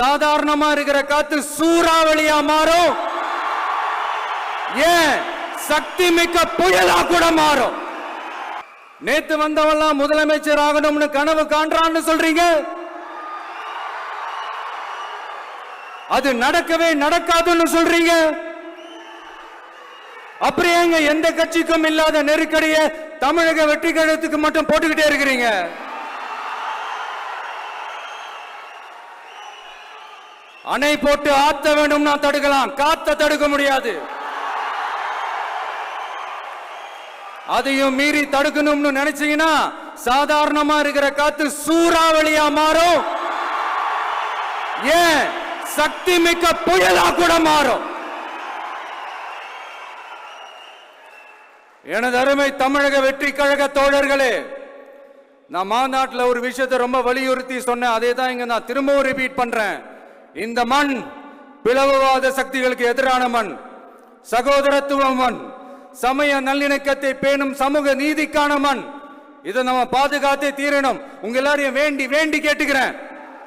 சாதாரணமா இருக்கிற காத்து சூறாவளியா மாறும். ஏன்? சக்தி மிக்க புயலா கூட மாறும். நேத்து வந்தவெல்லாம் முதலமைச்சர் ஆகணும்னு கனவு காண்றான்னு சொல்றீங்க? அது நடக்கவே நடக்காதுன்னு சொல்றீங்க? அப்புறம் எங்க எந்த கட்சிக்கும் இல்லாத நெருக்கடியை தமிழக வெற்றி கழகத்துக்கு மட்டும் போட்டுக்கிட்டே இருக்கிறீங்க? அணை போட்டு ஆத்த வேண்டும்னா தடுக்கலாம். காத்த தடுக்க முடியாது. அதையும் மீறி தடுக்கணும்னு நினைச்சீங்கன்னா சாதாரணமா இருக்கிற காத்து சூறாவளியா மாறும். ஏன்? சக்தி மிக்க புயலா கூட மாறும். எனது அருமை தமிழக வெற்றி கழக தோழர்களே நான் மாநாட்டில் ஒரு விஷயத்தை ரொம்ப வலியுறுத்தி சொன்னேன். அதே தான் இங்க நான் திரும்பவும் ரிப்பீட் பண்றேன். இந்த மண் பிளவுவாத சக்திகளுக்கு எதிரான மண் சகோதரத்துவ மண் சமய நல்லிணக்கத்தை பேணும் சமூக நீதிக்கான மண். இதை நம்ம பாதுகாத்தே தீரணும். உங்க எல்லாரையும் வேண்டி வேண்டி கேட்டுக்கிறேன்.